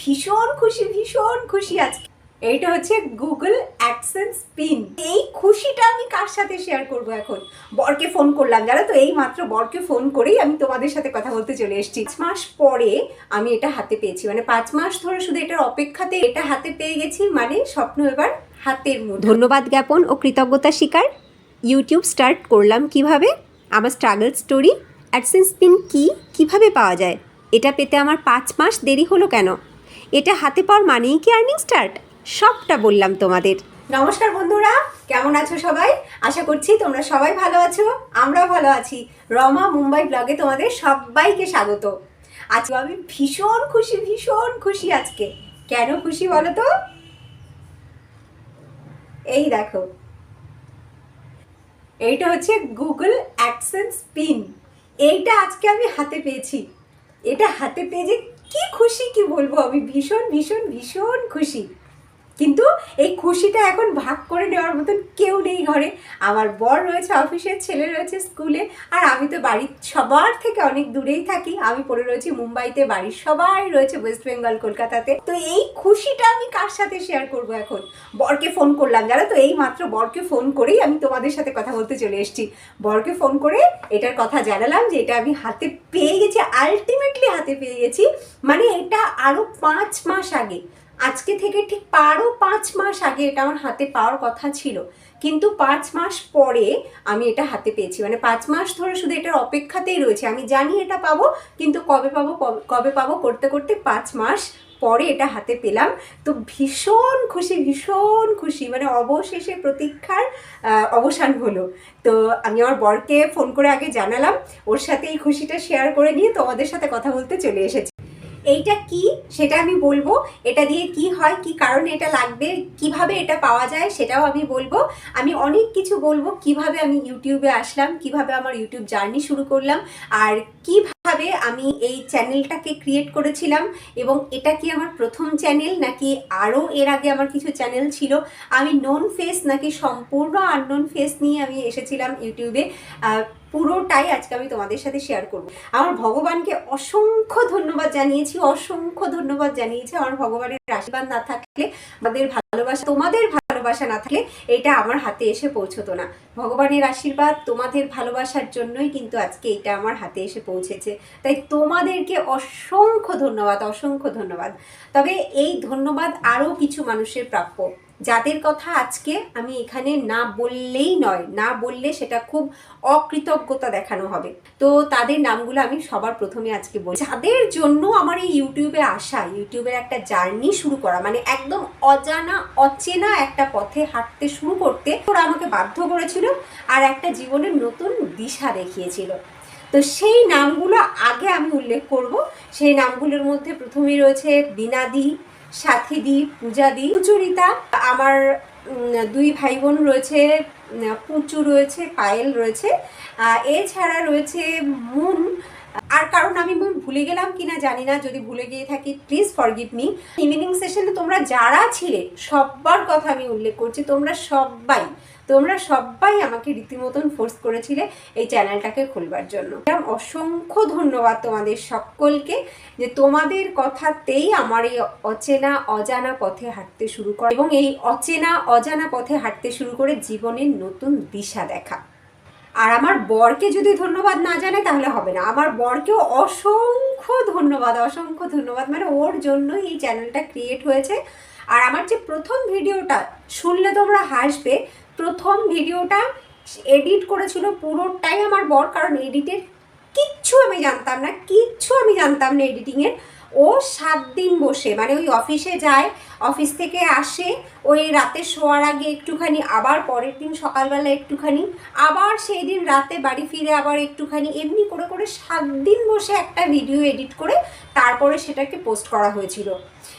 ভীষণ খুশি ভীষণ খুশি আজকে। এইটা হচ্ছে গুগল অ্যাডসেন্স পিন এই খুশিটা আমি কার সাথে শেয়ার করব এখন? বরকে ফোন করলাম, জানো তো? এই মাত্র বরকে ফোন করেই আমি তোমাদের সাথে কথা বলতে চলে এসেছি। পাঁচ মাস পরে আমি এটা হাতে পেয়েছি। মানে পাঁচ মাস ধরে শুধু এটার অপেক্ষাতে এটা হাতে পেয়ে গেছি মানে স্বপ্ন এবার হাতের মধ্যে। ধন্যবাদ জ্ঞাপন ও কৃতজ্ঞতা স্বীকার। ইউটিউব স্টার্ট করলাম কীভাবে? আমার স্ট্রাগল স্টোরি অ্যাডসেন্স পিন কি? কীভাবে পাওয়া যায়? এটা পেতে আমার পাঁচ মাস দেরি হলো কেন? এটা হাতে পাওয়ার মানেই কি আর্নিং স্টার্ট সবটা বললাম তোমাদের। নমস্কার বন্ধুরা, কেমন আছো সবাই? আশা করছি তোমরা সবাই ভালো আছো, আমরাও ভালো আছি। রমা মুম্বাই ব্লগে তোমাদের সবাইকে স্বাগত। আজকে আমি ভীষণ খুশি ভীষণ খুশি আজকে। কেন খুশি বলো তো? এই দেখো। এইটা হচ্ছে গুগল অ্যাডসেন্স পিন এইটা আজকে আমি হাতে পেয়েছি। এটা হাতে পেয়ে যে কি খুশি কি বলব আমি? ভীষণ ভীষণ ভীষণ খুশি। কিন্তু এই খুশিটা এখন ভাগ করে নেওয়ার মতন কেউ নেই ঘরে। আমার বর রয়েছে অফিসে, ছেলে রয়েছে স্কুলে, আর আমি তো বাড়ির সবার থেকে অনেক দূরেই থাকি। আমি পড়ে রয়েছি মুম্বাইতে, বাড়ির সবাই রয়েছে ওয়েস্ট বেঙ্গল কলকাতাতে। তো এই খুশিটা আমি কার সাথে শেয়ার করব এখন? বরকে ফোন করলাম, জানো তো? এই মাত্র বরকে ফোন করেই আমি তোমাদের সাথে কথা বলতে চলে এসেছি। বরকে ফোন করে এটার কথা জানালাম যে এটা আমি হাতে পেয়ে গেছি আলটিমেটলি হাতে পেয়ে গেছি। মানে এটা আরও পাঁচ মাস আগে। আজকে থেকে ঠিক আরও পাঁচ মাস আগে এটা আমার হাতে পাওয়ার কথা ছিল। কিন্তু পাঁচ মাস পরে আমি এটা হাতে পেয়েছি। মানে পাঁচ মাস ধরে শুধু এটার অপেক্ষাতেই রয়েছে। আমি জানি এটা পাবো, কিন্তু কবে পাবো কবে পাবো করতে করতে পাঁচ মাস পরে এটা হাতে পেলাম। তো ভীষণ খুশি ভীষণ খুশি। মানে অবশেষে প্রতীক্ষার অবসান হলো। তো আমি আমার বরকে ফোন করে আগে জানালাম। ওর সাথে এই খুশিটা শেয়ার করে নিয়ে তোমাদের সাথে কথা বলতে চলে এসেছি। এইটা কি? সেটা আমি বলব। এটা দিয়ে কি হয়? কি কারণে এটা লাগবে? কীভাবে এটা পাওয়া যায়? সেটাও আমি বলব। আমি অনেক কিছু বলব। কীভাবে আমি ইউটিউবে আসলাম? কীভাবে আমার ইউটিউব জার্নি শুরু করলাম? আর কীভাবে আমি এই চ্যানেলটাকে ক্রিয়েট করেছিলাম? এবং এটা কি আমার প্রথম চ্যানেল? নাকি আরও এর আগে আমার কিছু চ্যানেল ছিল? আমি নন ফেস নাকি সম্পূর্ণ আননোন ফেস নিয়ে আমি এসেছিলাম ইউটিউবে পুরোটাই আজকে আমি তোমাদের সাথে শেয়ার করব। আমার ভগবানকে অসংখ্য ধন্যবাদ জানিয়েছি, অসংখ্য ধন্যবাদ জানিয়েছি। আমার ভগবানের আশীর্বাদ না থাকলে, আমাদের ভালোবাসা, তোমাদের ভালোবাসা না থাকলে এটা আমার হাতে এসে পৌঁছতো না। ভগবানের আশীর্বাদ তোমাদের ভালোবাসার জন্যই কিন্তু আজকে এটা আমার হাতে এসে পৌঁছেছে। তাই তোমাদেরকে অসংখ্য ধন্যবাদ অসংখ্য ধন্যবাদ। তবে এই ধন্যবাদ আরও কিছু মানুষের প্রাপ্য। যাদের কথা আজকে আমি এখানে না বললেই নয়, না বললে সেটা খুব অকৃতজ্ঞতা দেখানো হবে। তো তাদের নামগুলো আমি সবার প্রথমে আজকে বলি। যাদের জন্য আমার এই ইউটিউবে আসা, ইউটিউবের একটা জার্নি শুরু করা মানে একদম অজানা, অচেনা একটা পথে হাঁটতে শুরু করতে, ওরা আমাকে বাধ্য করেছিল আর একটা জীবনের নতুন দিশা দেখিয়েছিল। তো সেই নামগুলো আগে আমি উল্লেখ করব। সেই নামগুলোর মধ্যে প্রথমেই রয়েছে বিনাদি পূজা পূজাদি, সুচরিতা, আমার দুই ভাই বোন রয়েছে পুচু রয়েছে, পায়েল রয়েছে এছাড়া রয়েছে মুন। আর কারণ আমি ভুলে গেলাম কিনা জানি না, যদি ভুলে গিয়ে থাকি প্লিজ ফরগিভ মি ইভিনিং সেশনে তোমরা যারা ছিলে, সব্বার কথা আমি উল্লেখ করছি, তোমরা সবাই তোমরা সবাই আমাকে রীতিমতন ফোর্স করেছিলে এই চ্যানেলটাকে খুলবার জন্য। অসংখ্য ধন্যবাদ তোমাদের সকলকে যে তোমাদের কথাতেই আমার এই অচেনা, অজানা পথে হাঁটতে শুরু করে এবং এই অচেনা, অজানা পথে হাঁটতে শুরু করে জীবনের নতুন দিশা দেখা। আর আমার বরকে যদি ধন্যবাদ না জানে তাহলে হবে না। আমার বরকেও অসংখ্য ধন্যবাদ অসংখ্য ধন্যবাদ। মানে ওর জন্যই এই চ্যানেলটা ক্রিয়েট হয়েছে। আর আমার যে প্রথম ভিডিওটা, শুনলে তোমরা হাসবে প্রথম ভিডিওটা এডিট করেছিল পুরোটাই আমার বর, কারণ এডিটের কিচ্ছু আমি জানতাম না, কিচ্ছু আমি জানতাম না এডিটিংয়ের। ও সাত দিন বসে মানে ওই অফিসে যায়, অফিস থেকে আসে, ওই রাতে শোয়ার আগে একটুখানি, আবার পরের দিন সকালবেলা একটুখানি, আবার সেই দিন রাতে বাড়ি ফিরে আবার একটুখানি, এমনি করে করে সাত দিন বসে একটা ভিডিও এডিট করে তারপরে সেটাকে পোস্ট করা হয়েছিল।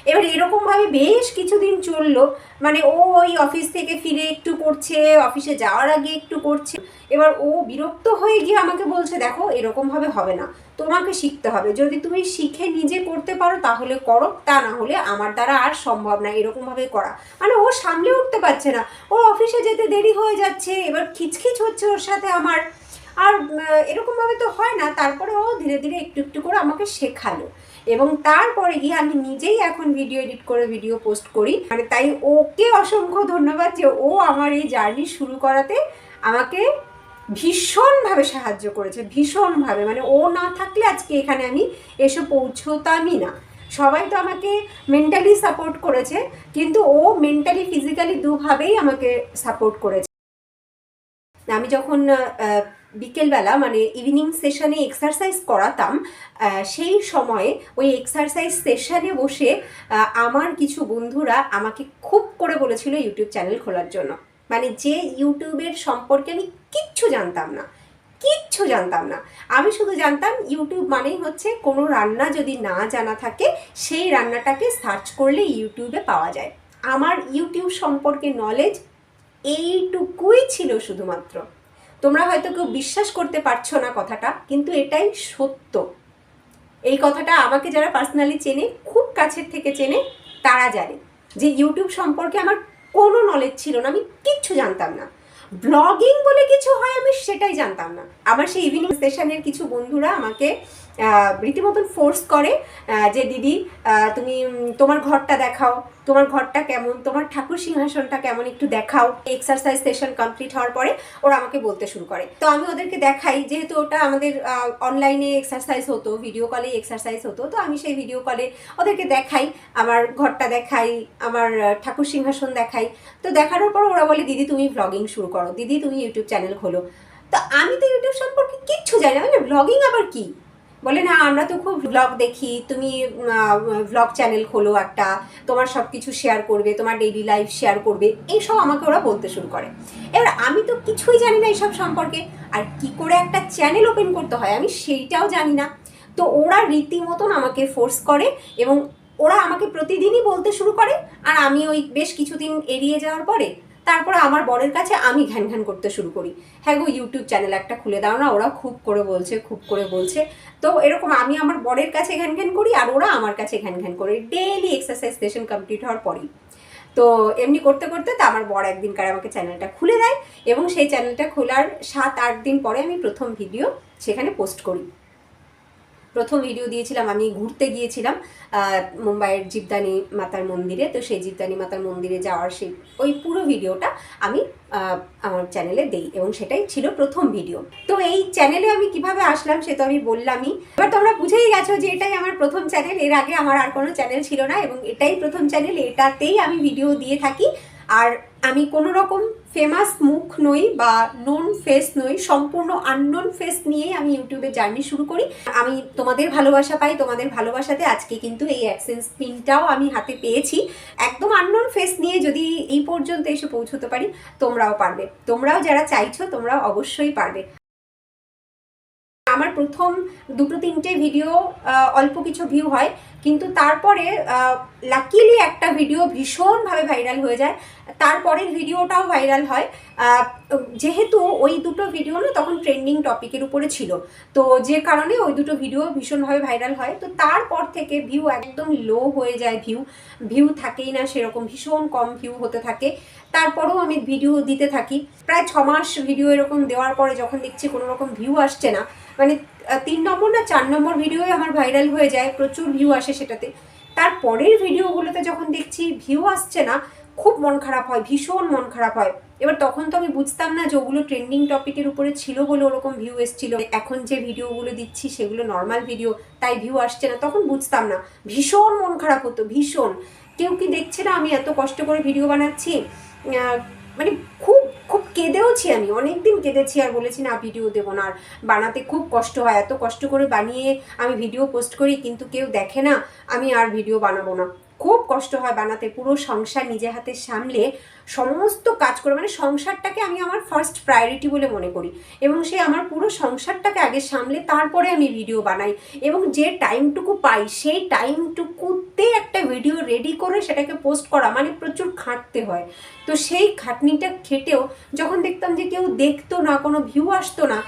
এবার এরকমভাবে বেশ কিছুদিন চলল। মানে ও ওই অফিস থেকে ফিরে একটু করছে অফিসে যাওয়ার আগে একটু করছে। এবার ও বিরক্ত হয়ে গিয়ে আমাকে বলছে, দেখো এরকমভাবে হবে না। তোমাকে শিখতে হবে। যদি তুমি শিখে নিজে করতে পারো, তাহলে করো। তা না হলে আমার দ্বারা আর সম্ভব না এরকমভাবে করা। মানে ও সামলে উঠতে পারছে না। ও অফিসে যেতে দেরি হয়ে যাচ্ছে। এবার খিচখিচ হচ্ছে ওর সাথে আমার। আর এরকমভাবে তো হয় না। তারপরে ও ধীরে ধীরে একটু একটু করে আমাকে শেখালো। এবং তারপরে গিয়ে আমি নিজেই এখন ভিডিও এডিট করে ভিডিও পোস্ট করি। মানে তাই ওকে অসংখ্য ধন্যবাদ যে ও আমার এই জার্নি শুরু করাতে আমাকে ভীষণভাবে সাহায্য করেছে, ভীষণভাবে। মানে ও না থাকলে আজকে এখানে আমি এসে পৌঁছতামই না। সবাই তো আমাকে মেন্টালি সাপোর্ট করেছে, কিন্তু ও মেন্টালি ফিজিক্যালি দুভাবেই আমাকে সাপোর্ট করেছে। আমি যখন বিকেলবেলা মানে ইভিনিং সেশনে এক্সারসাইজ করাতাম সেই সময়ে ওই এক্সারসাইজ সেশনে বসে আমার কিছু বন্ধুরা আমাকে খুব করে বলেছিল ইউটিউব চ্যানেল খোলার জন্য। মানে যে ইউটিউবের সম্পর্কে আমি কিচ্ছু জানতাম না। কিচ্ছু জানতাম না। আমি শুধু জানতাম ইউটিউব মানেই হচ্ছে কোনো রান্না যদি না জানা থাকে, সেই রান্নাটাকে সার্চ করলে ইউটিউবে পাওয়া যায়। আমার ইউটিউব সম্পর্কে নলেজ এইটুকুই ছিল শুধুমাত্র। তোমরা হয়তো কেউ বিশ্বাস করতে পারছ না কথাটা, কিন্তু এটাই সত্য। এই কথাটা আমাকে যারা পার্সোনালি চেনে, খুব কাছের থেকে চেনে, তারা জানে যে ইউটিউব সম্পর্কে আমার কোনো নলেজ ছিল না, আমি কিচ্ছু জানতাম না। ব্লগিং বলে কিছু হয়, আমি সেটাই জানতাম না। আমার সেই ইভিনিং সেশনের কিছু বন্ধুরা আমাকে রীতিমতন ফোর্স করে যে দিদি তুমি তোমার ঘরটা দেখাও, তোমার ঘরটা কেমন, তোমার ঠাকুর সিংহাসনটা কেমন একটু দেখাও। এক্সারসাইজ সেশন কমপ্লিট হওয়ার পরে ওরা আমাকে বলতে শুরু করে। তো আমি ওদেরকে দেখাই, যেহেতু ওটা আমাদের অনলাইনে এক্সারসাইজ হতো ভিডিও কলে এক্সারসাইজ হতো, তো আমি সেই ভিডিও কলে ওদেরকে দেখাই, আমার ঘরটা দেখাই, আমার ঠাকুর সিংহাসন দেখাই। তো দেখানোর পর ওরা বলে, দিদি, তুমি ভ্লগিং শুরু করো। দিদি, তুমি ইউটিউব চ্যানেল খোলো। তো আমি তো ইউটিউব সম্পর্কে কিচ্ছু জানি না। মানে ভ্লগিং আবার কি? বলে, না, আমরা তো খুব ব্লগ দেখি, তুমি ভ্লগ চ্যানেল খোলো একটা, তোমার সব কিছু শেয়ার করবে, তোমার ডেইলি লাইফ শেয়ার করবে। এইসব আমাকে ওরা বলতে শুরু করে। এবার আমি তো কিছুই জানি না এইসব সম্পর্কে। আর কি করে একটা চ্যানেল ওপেন করতে হয়, আমি সেইটাও জানি না। তো ওরা রীতিমতন আমাকে ফোর্স করে এবং ওরা আমাকে প্রতিদিনই বলতে শুরু করে। আর আমি ওই বেশ কিছুদিন এড়িয়ে যাওয়ার পরে তারপরে আমার বরের কাছে আমি ঘ্যান ঘ্যান করতে শুরু করি। হ্যাঁ গো ইউটিউব চ্যানেল একটা খুলে দাও না ওরা খুব করে বলছে, খুব করে বলছে। তো এরকম আমি আমার বরের কাছে ঘ্যান ঘ্যান করি আর ওরা আমার কাছে ঘ্যান ঘ্যান করে। ডেইলি এক্সারসাইজ সেশন কমপ্লিট হওয়ার পরেই। তো এমনি করতে করতে তা আমার বর একদিনকার আমাকে চ্যানেলটা খুলে দেয় এবং সেই চ্যানেলটা খোলার সাত আট দিন পরে আমি প্রথম ভিডিও সেখানে পোস্ট করি। প্রথম ভিডিও দিয়েছিলাম, আমি ঘুরতে গিয়েছিলাম মুম্বাইয়ের জীবদানি মাতার মন্দিরে। তো সেই জীবদানি মাতার মন্দিরে যাওয়ার সেই, ওই পুরো ভিডিওটা আমি আমার চ্যানেলে দেই এবং সেটাই ছিল প্রথম ভিডিও তো এই চ্যানেলে আমি কীভাবে আসলাম সে তো আমি বললামই। এবার তোমরা বুঝেই গেছো যে এটাই আমার প্রথম চ্যানেল এর আগে আমার আর কোনো চ্যানেল ছিল না এবং এটাই প্রথম চ্যানেল এটাতেই আমি ভিডিও দিয়ে থাকি। আর আমি কোনো রকম ফেমাস মুখ নই বা নোন ফেস নই, সম্পূর্ণ আননোন ফেস নিয়েই আমি ইউটিউবে জার্নি শুরু করি। আমি তোমাদের ভালোবাসা পাই, তোমাদের ভালোবাসাতে আজকে কিন্তু এই অ্যাক্সেন্স পিনটাও আমি হাতে পেয়েছি। একদম আননোন ফেস নিয়ে যদি এই পর্যন্ত এসে পৌঁছতে পারি, তোমরাও পারবে। তোমরাও যারা চাইছো, তোমরাও অবশ্যই পারবে। আমার প্রথম দুটো তিনটে ভিডিও অল্প কিছু ভিউ হয়। কিন্তু তারপরে লাকিলি একটা ভিডিও ভীষণভাবে ভাইরাল হয়ে যায়। তারপরের ভিডিওটাও ভাইরাল হয়। যেহেতু ওই দুটো ভিডিও না তখন ট্রেন্ডিং টপিকের উপরে ছিল। তো যে কারণে ওই দুটো ভিডিও ভীষণভাবে ভাইরাল হয়। তো তারপর থেকে ভিউ একদম লো হয়ে যায় ভিউ ভিউ থাকেই না সেরকম, ভীষণ কম ভিউ হতে থাকে। তারপরেও আমি ভিডিও দিতে থাকি। প্রায় ছ মাস ভিডিও এরকম দেওয়ার পরে যখন দেখছি কোনো রকম ভিউ আসছে না মানে তিন নম্বর না চার নম্বর ভিডিও আমার ভাইরাল হয়ে যায়, প্রচুর ভিউ আসে সেটাতে। তারপরের ভিডিওগুলোতে যখন দেখছি ভিউ আসছে না, খুব মন খারাপ হয়, ভীষণ মন খারাপ হয়। এবার তখন তো আমি বুঝতাম না যে ওগুলো ট্রেন্ডিং টপিকের উপরে ছিল বলে ওরকম ভিউ এসেছিল। এখন যে ভিডিওগুলো দিচ্ছি, সেগুলো নর্মাল ভিডিও তাই ভিউ আসছে না, তখন বুঝতাম না। ভীষণ মন খারাপ হতো, ভীষণ। কেউ কি দেখছে না আমি এত কষ্ট করে ভিডিও বানাচ্ছি? মানে খুব খুব কেঁদেওছি আমি। অনেকদিন কেঁদেছি আর বলেছি, না ভিডিও দেবো না। আর বানাতে খুব কষ্ট হয়। এত কষ্ট করে বানিয়ে আমি ভিডিও পোস্ট করি, কিন্তু কেউ দেখে না, আমি আর ভিডিও বানাবো না। খুব কষ্ট হয় বানাতে, পুরো সংসার নিজে হাতে সামলে সমস্ত কাজ করে মানে সংসারটাকে আমি আমার ফার্স্ট প্রায়োরিটি বলে মনে করি। এবং সে আমার পুরো সংসারটাকে আগে সামলে তারপরে আমি ভিডিও বানাই। এবং যে টাইমটুকু পাই, সেই টাইমটুকুতে একটা ভিডিও রেডি করে সেটাকে পোস্ট করা মানে প্রচুর খাটতে হয়। তো সেই খাটনিটা খেটেও যখন দেখতাম যে কেউ দেখতো না, কোনো ভিউ আসতো না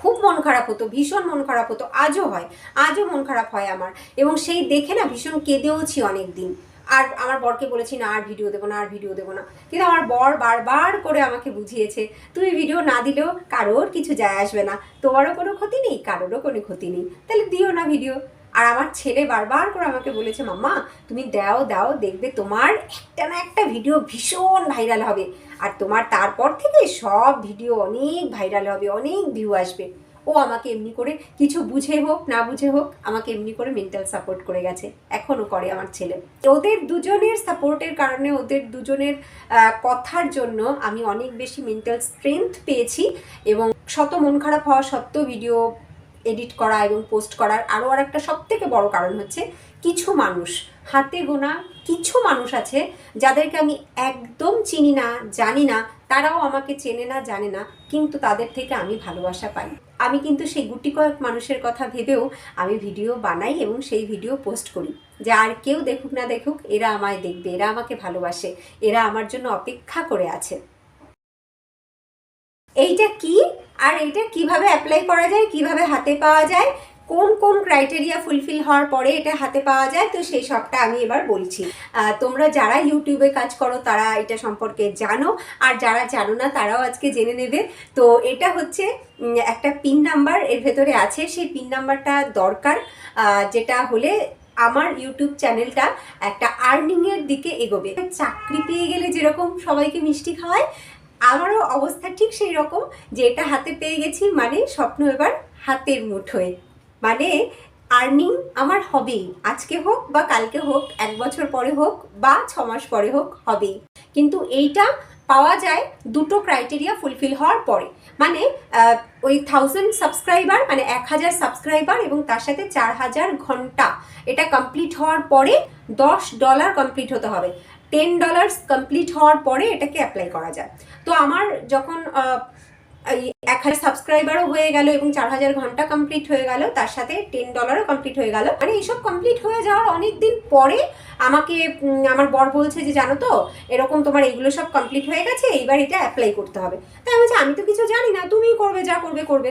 খুব মন খারাপ হতো, ভীষণ মন খারাপ হতো, আজও হয়, আজও মন খারাপ হয় আমার। এবং সেই দেখে না ভীষণ কেঁদেওছি অনেক দিন আর আমার বরকে বলেছি, না, আর ভিডিও দেবো না, আর ভিডিও দেবো না। কিন্তু আমার বর বারবার করে আমাকে বুঝিয়েছে, তুমি ভিডিও না দিলেও কারোর কিছু যায় আসবে না। তোমারও কোনো ক্ষতি নেই, কারোরও কোনো ক্ষতি নেই। তাহলে দিও না ভিডিও। আর আমার ছেলে বারবার করে আমাকে বলেছে, মাম্মা, তুমি দাও দাও, দেখবে তোমার একটা না একটা ভিডিও ভীষণ ভাইরাল হবে। আর তোমার তারপর থেকে সব ভিডিও অনেক ভাইরাল হবে, অনেক ভিউ আসবে। ও আমাকে এমনি করে কিছু বুঝে হোক, না বুঝে হোক, আমাকে এমনি করে মেন্টাল সাপোর্ট করে গেছে। এখনও করে আমার ছেলে। ওদের দুজনের সাপোর্টের কারণে, ওদের দুজনের কথার জন্য আমি অনেক বেশি মেন্টাল স্ট্রেংথ পেয়েছি এবং শত মন খারাপ হওয়া সত্ত্বেও ভিডিও এডিট করা এবং পোস্ট করার আরও আর একটা সব থেকে বড় কারণ হচ্ছে কিছু মানুষ, হাতে গোনা কিছু মানুষ আছে যাদেরকে আমি একদম চিনি না, জানি না, তারাও আমাকে চেনে না, জানে না, কিন্তু তাদের থেকে আমি ভালোবাসা পাই। আমি কিন্তু সেই গুটি কয়েক মানুষের কথা ভেবেও আমি ভিডিও বানাই এবং সেই ভিডিও পোস্ট করি যে আর কেউ দেখুক না দেখুক, এরা আমায় দেখবে, এরা আমাকে ভালোবাসে, এরা আমার জন্য অপেক্ষা করে আছে। এইটা কি? আর এইটা কীভাবে অ্যাপ্লাই করা যায়? কীভাবে হাতে পাওয়া যায়? কোন কোন ক্রাইটেরিয়া ফুলফিল হওয়ার পরে এটা হাতে পাওয়া যায়? তো সেই সবটা আমি এবার বলছি। তোমরা যারা ইউটিউবে কাজ করো, তারা এটা সম্পর্কে জানো। আর যারা জানো না, তারাও আজকে জেনে নেবে। তো এটা হচ্ছে একটা পিন নাম্বার এর ভেতরে আছে। সেই পিন নাম্বারটা দরকার যেটা হলে আমার ইউটিউব চ্যানেলটা একটা আর্নিংয়ের দিকে এগোবে। চাকরি পেয়ে গেলে যেরকম সবাইকে মিষ্টি খাওয়ায় আমারও অবস্থা ঠিক সেই রকম যে এটা হাতে পেয়ে গেছি মানে স্বপ্ন এবার হাতের মুঠোয়। মানে আর্নিং আমার হবেই, আজকে হোক বা কালকে হোক, এক বছর পরে হোক বা ছ মাস পরে হোক, হবেই। কিন্তু এইটা পাওয়া যায় দুটো ক্রাইটেরিয়া ফুলফিল হওয়ার পরে। মানে ওই থাউজেন্ড সাবস্ক্রাইবার মানে এক হাজার সাবস্ক্রাইবার এবং তার সাথে চার হাজার ঘণ্টা, এটা কমপ্লিট হওয়ার পরে দশ ডলার কমপ্লিট হতে হবে। টেন ডলার্স কমপ্লিট হওয়ার পরে এটাকে অ্যাপ্লাই করা যায়। তো আমার যখন এক হাজার সাবস্ক্রাইবারও হয়ে গেল এবং চার হাজার ঘণ্টা কমপ্লিট হয়ে গেল, তার সাথে টেন ডলারও কমপ্লিট হয়ে গেল। মানে এইসব কমপ্লিট হয়ে যাওয়ার অনেক দিন পরে আমাকে আমার বর বলছে যে, জানো তো, এরকম তোমার এইগুলো সব কমপ্লিট হয়ে গেছে, এইবার এটা অ্যাপ্লাই করতে হবে। তাই আমি বলছি, আমি তো কিছু জানি না, তুমিই করবে, যা করবে করবে।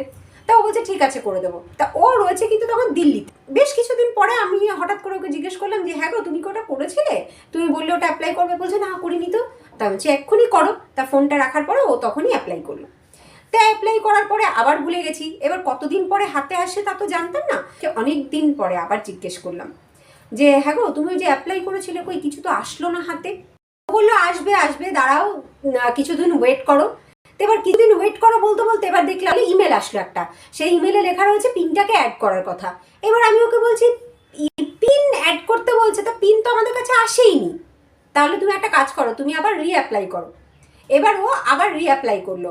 তা ও বলছে, ঠিক আছে, করে দেবো। তা ও রয়েছে কিন্তু তখন দিল্লিতে। বেশ কিছুদিন পরে আমি হঠাৎ করে ওকে জিজ্ঞেস করলাম যে হ্যাঁ গো, তুমি কি ওটা করেছিলে? তুমি বললে ওটা অ্যাপ্লাই করবে। বলছে, না, করিনি তো। তা বলছে, এক্ষুনি করো। তা ফোনটা রাখার পরে ও তখনই অ্যাপ্লাই করল। তা অ্যাপ্লাই করার পরে আবার ভুলে গেছি। এবার কতদিন পরে হাতে আসে তা তো জানতাম না। অনেক দিন পরে আবার জিজ্ঞেস করলাম যে হ্যাঁ গো, তুমি যে অ্যাপ্লাই করেছিলে কই? কিছু তো আসলো না হাতে? বলল, আসবে আসবে, দাঁড়াও কিছুদিন ওয়েট করো। তো এবার কিছুদিন ওয়েট করো বলতে বলতে এবার দেখলাম ইমেল আসলো একটা। সেই ইমেলে লেখা রয়েছে পিনটাকে অ্যাড করার কথা। এবার আমি ওকে বলছি পিন অ্যাড করতে বলছে, তা পিন তো আমাদের কাছে আসেইনি। তাহলে তুমি একটা কাজ করো, তুমি আবার রিঅ্যাপ্লাই করো। এবার ও আবার রিঅ্যাপ্লাই করল।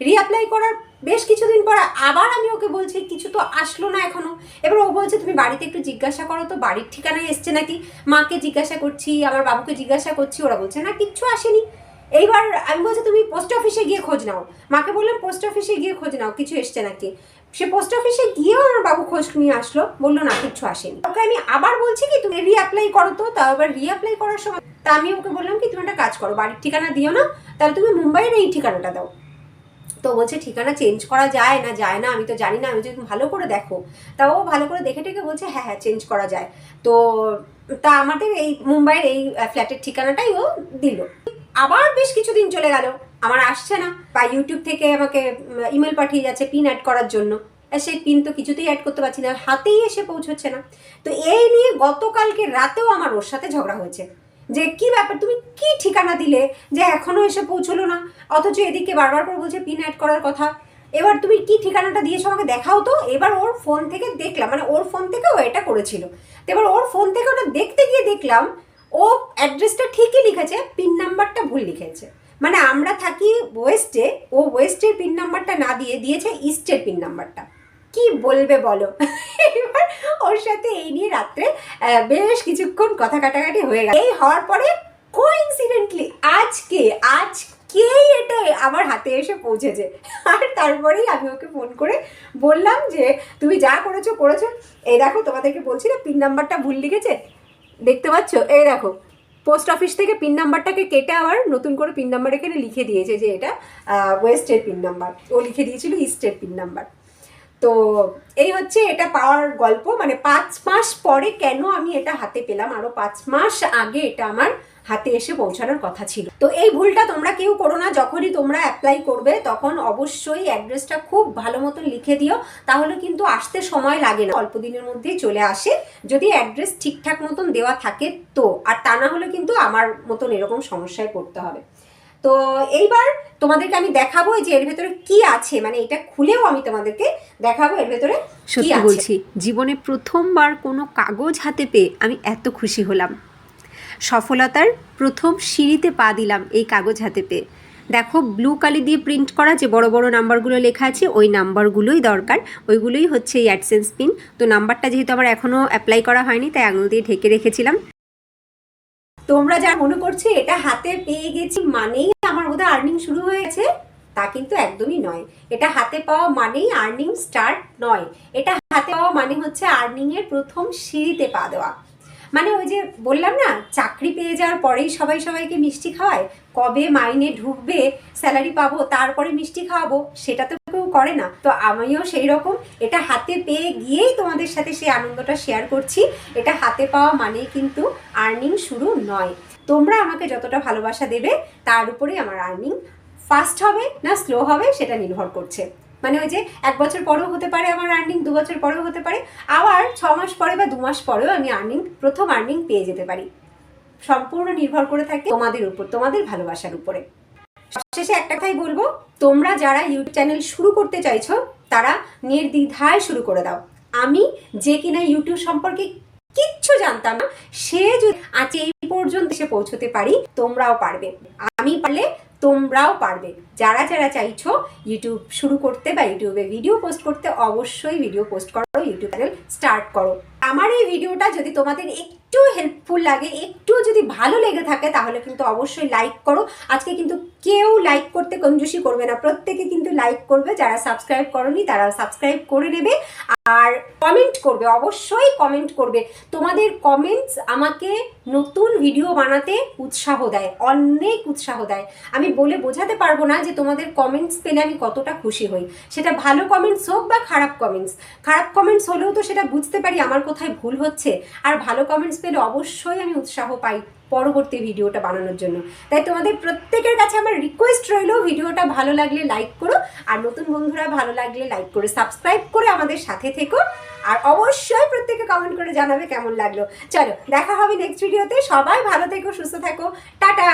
রিঅ্যাপ্লাই করার বেশ কিছুদিন পর আবার আমি ওকে বলছি, কিছু তো আসলো না এখনও। এবার ও বলছে, তুমি বাড়িতে একটু জিজ্ঞাসা করো তো, বাড়ির ঠিকানায় এসছে নাকি? মাকে জিজ্ঞাসা করছি, আমার বাবুকে জিজ্ঞাসা করছি, ওরা বলছে, না, কিচ্ছু আসেনি। এইবার আমি বলছি তুমি পোস্ট অফিসে গিয়ে খোঁজ নাও। মাকে বললাম পোস্ট অফিসে গিয়ে খোঁজ নাও, কিছু এসছে নাকি? সে পোস্ট অফিসে গিয়েও আমার বাবু খোঁজ নিয়ে আসলো, বলল, না, কিচ্ছু আসেনি। ওকে আমি আবার বলছি কি, তুমি রিঅ্যাপ্লাই করো তো। তা এবার রিঅ্যাপ্লাই করার সময় তা আমি ওকে বললাম কি, তুমি একটা কাজ করো, বাড়ির ঠিকানা দিও না, তাহলে তুমি মুম্বাইয়ের এই ঠিকানাটা দাও। তো বলছে, ঠিকানা চেঞ্জ করা যায় না যায় না, আমি তো জানি না, আমি যদি ভালো করে দেখো। তা ও ভালো করে দেখে টেকে বলছে হ্যাঁ হ্যাঁ চেঞ্জ করা যায়। তো তা আমাদের এই মুম্বাইয়ের এই ফ্ল্যাটের ঠিকানাটাই ও দিল। আবার বেশ কিছুদিন চলে গেল। আমার আসছে না। বা ইউটিউব থেকে আমাকে ইমেল পাঠিয়ে যাচ্ছে পিন অ্যাড করার জন্য। সেই পিন তো কিছুতেই অ্যাড করতে পারছি না। হাতেই এসে পৌঁছচ্ছে না। তো এই নিয়ে গতকালকে রাতেও আমার ওর সাথে ঝগড়া হয়েছে। যে কি ব্যাপার? তুমি কি ঠিকানা দিলে যে এখনও এসে পৌঁছলো না? অথচ এদিকে বারবার করে বলছে পিন অ্যাড করার কথা। এবার তুমি কি ঠিকানাটা দিয়েছ আমাকে দেখাও তো। এবার ওর ফোন থেকে দেখলাম। মানে ওর ফোন থেকে ও এটা করেছিল। এবার ওর ফোন থেকে ওটা দেখতে গিয়ে দেখলাম ও অ্যাড্রেসটা ঠিকই লিখেছে, পিন নাম্বারটা ভুল লিখেছে। মানে আমরা থাকি ওয়েস্টে, ও ওয়েস্টের পিন নাম্বারটা না দিয়ে দিয়েছে ইস্টের পিন নাম্বারটা। কি বলবে বলো? এবার ওর সাথে এই নিয়ে রাত্রে বেশ কিছুক্ষণ কথা কাটাকাটি হয়ে গেল। এই হওয়ার পরে কোইন্সিডেন্টলি আজকে, আজকেই এটা আমার হাতে এসে পৌঁছেছে। আর তারপরেই আমি ওকে ফোন করে বললাম যে, তুমি যা করেছ করেছ। এই দেখো তোমাদেরকে বলছি না, পিন নাম্বারটা ভুল লিখেছে? দেখতে পাচ্ছ? এই দেখো পোস্ট অফিস থেকে পিন নাম্বারটাকে কেটে আবার নতুন করে পিন নাম্বার এখানে লিখে দিয়েছে যে এটা ওয়েস্টের পিন নাম্বার ও লিখে দিয়েছিল ইস্টের পিন নাম্বার তো এই হচ্ছে এটা পাওয়ার গল্প। মানে পাঁচ মাস পরে কেন আমি এটা হাতে পেলাম? আরও পাঁচ মাস আগে এটা আমার হাতে এসে পৌঁছানোর কথা ছিল। তো এই ভুলটা তোমরা কেউ করো না যখনই তোমরা অ্যাপ্লাই করবে তখন অবশ্যই অ্যাড্রেসটা খুব ভালো মতন লিখে দিও তাহলে কিন্তু আসতে সময় লাগে না। অল্প দিনের মধ্যেই চলে আসে। যদি অ্যাড্রেস ঠিকঠাক মতন দেওয়া থাকে তো আর তা না হলে কিন্তু আমার মতন এরকম সমস্যায় পড়তে হবে। তো এইবার তোমাদেরকে আমি দেখাবো যে এর ভেতরে কি আছে মানে এটা খুলেও আমি তোমাদেরকে দেখাবো এর ভেতরে কি সত্যি। বলছি জীবনে প্রথমবার কোনো কাগজ হাতে পেয়ে আমি এত খুশি হলাম। সফলতার প্রথম সিঁড়িতে পা দিলাম এই কাগজ হাতে পেয়ে। দেখো ব্লু কালি দিয়ে প্রিন্ট করা যে বড় বড় নাম্বারগুলো লেখা আছে, ওই নাম্বারগুলোই দরকার। ওইগুলোই হচ্ছে এই অ্যাডসেন্স পিন তো নাম্বারটা যেহেতু আমার এখনও অ্যাপ্লাই করা হয়নি, তাই আঙুল দিয়ে ঢেকে রেখেছিলাম। তোমরা যা মনে করছে, এটা হাতে পেয়ে গেছি মানেই আমার বোধহয় আর্নিং শুরু হয়েছে তা কিন্তু একদমই নয়। এটা হাতে পাওয়া মানেই আর্নিং স্টার্ট নয়। এটা হাতে পাওয়া মানে হচ্ছে আর্নিং এর প্রথম সিঁড়িতে পা দেওয়া। মানে ওই যে বললাম না, চাকরি পেয়ে যাওয়ার পরেই সবাই সবাইকে মিষ্টি খাওয়ায়, কবে মাইনে ঢুকবে, স্যালারি পাবো, তারপরে মিষ্টি খাওয়াবো, সেটা তো কেউ করে না। তো আমিও সেই রকম, এটা হাতে পেয়ে গিয়েই তোমাদের সাথে সেই আনন্দটা শেয়ার করছি। এটা হাতে পাওয়া মানেই কিন্তু আর্নিং শুরু নয়। তোমরা আমাকে যতটা ভালোবাসা দেবে, তার উপরেই আমার আর্নিং ফাস্ট হবে না স্লো হবে, সেটা নির্ভর করছে। মানে ওই যে এক বছর পরেও হতে পারে আমার আর্নিং দু বছর পরেও হতে পারে। আবার ছ মাস পরে বা দু মাস পরেও আমি আর্নিং প্রথম আর্নিং পেয়ে যেতে পারি। সম্পূর্ণ নির্ভর করে থাকে তোমাদের উপর, তোমাদের ভালোবাসার উপরে। শেষে একটা কথাই বলব, তোমরা যারা ইউটিউব চ্যানেল শুরু করতে চাইছো, তারা নির্দ্বিধায় শুরু করে দাও। আমি যে কিনা ইউটিউব সম্পর্কে কিচ্ছু জানতাম না, সে যদি আজ এই পর্যন্ত এসে পৌঁছতে পারি, তোমরাও পারবে। আমি পারলে তোমরাও পারবে। যারা যারা চাইছো ইউটিউব শুরু করতে বা ইউটিউবে ভিডিও পোস্ট করতে অবশ্যই ভিডিও পোস্ট করো ইউটিউব চ্যানেল স্টার্ট করো। আমার এই ভিডিওটা যদি তোমাদের একটু হেল্পফুল লাগে, একটু যদি ভালো লেগে থাকে, তাহলে কিন্তু অবশ্যই লাইক করো। আজকে কিন্তু কেউ লাইক করতে কঞ্জুসি করবে না। প্রত্যেকে কিন্তু লাইক করবে। যারা সাবস্ক্রাইব করনি, তারা সাবস্ক্রাইব করে নেবে। আর কমেন্ট করবে, অবশ্যই কমেন্ট করবে। তোমাদের কমেন্টস আমাকে নতুন ভিডিও বানাতে উৎসাহ দেয়, অনেক উৎসাহ দেয়। আমি বলে বোঝাতে পারব না যে তোমাদের কমেন্টস পেলে আমি কতটা খুশি হই। সেটা ভালো কমেন্টস হোক বা খারাপ কমেন্টস খারাপ কমেন্টস হলেও তো সেটা বুঝতে পারি আমার কোথায় ভুল হচ্ছে। আর ভালো কমেন্টস পেলে অবশ্যই আমি উৎসাহ পাই পরবর্তী ভিডিওটা বানানোর জন্য। তাই তোমাদের প্রত্যেকের কাছে আমার রিকোয়েস্ট রইল ভিডিওটা ভালো লাগলে লাইক করো, আর নতুন বন্ধুরা ভালো লাগলে লাইক করে সাবস্ক্রাইব করে আমাদের সাথে থেকো। আর অবশ্যই প্রত্যেকে কমেন্ট করে জানাবে কেমন লাগল। চলো, দেখা হবে নেক্সট ভিডিওতে সবাই ভালো থেকো, সুস্থ থাকো। টাটা!